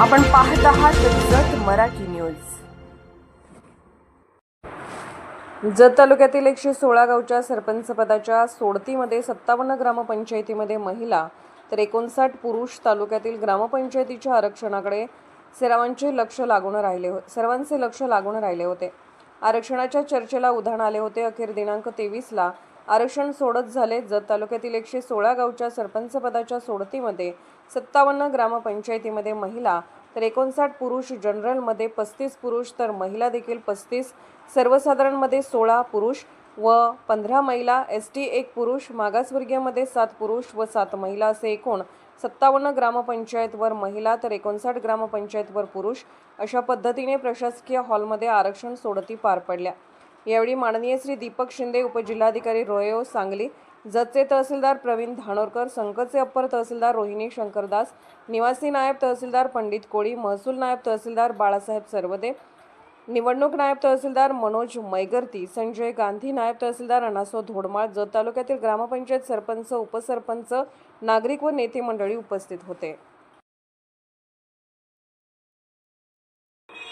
आपण पाहत आहात जत मराठी न्यूज. जत तालुक्यातील एकशे सोळा गावच्या सरपंच पदाच्या सोडतीमध्ये सत्तावन्न ग्रामपंचायतीमध्ये महिला तर एकोणसाठ पुरुष तालुक्यातील ग्रामपंचायतीच्या आरक्षणाकडे सर्वांचे लक्ष लागून राहिले हो सर्वांचे लक्ष लागून राहिले होते. आरक्षणाच्या चर्चेला उधाण आले होते. अखेर दिनांक तेवीसला आरक्षण सोडत झाले. जत तालुक्यातील एकशे सोळा गावच्या सरपंचपदाच्या सोडतीमध्ये सत्तावन्न ग्रामपंचायतीमध्ये महिला तर एकोणसाठ पुरुष जनरलमध्ये पस्तीस पुरुष तर महिला देखील पस्तीस. सर्वसाधारणमध्ये सोळा पुरुष व पंधरा महिला एस टी एक पुरुष मागासवर्गीयमध्ये सात पुरुष व सात महिला असे एकूण सत्तावन्न ग्रामपंचायतवर महिला तर एकोणसाठ ग्रामपंचायतवर पुरुष. अशा पद्धतीने प्रशासकीय हॉलमध्ये आरक्षण सोडती पार पडल्या. यावेळी माननीय श्री दीपक शिंदे उपजिल्हाधिकारी रोयो सांगली जतचे तहसीलदार प्रवीण धानोरकर संकटचे अप्पर तहसीलदार रोहिणी शंकरदास निवासी नायब तहसीलदार पंडित कोळी महसूल नायब तहसीलदार बाळासाहेब सर्वदे निवडणूक नायब तहसीलदार मनोज मैगर्ती संजय गांधी नायब तहसीलदार अनासो धोडमाळ जत तालुक्यातील ग्रामपंचायत सरपंच उपसरपंच नागरिक व नेते मंडळी उपस्थित होते.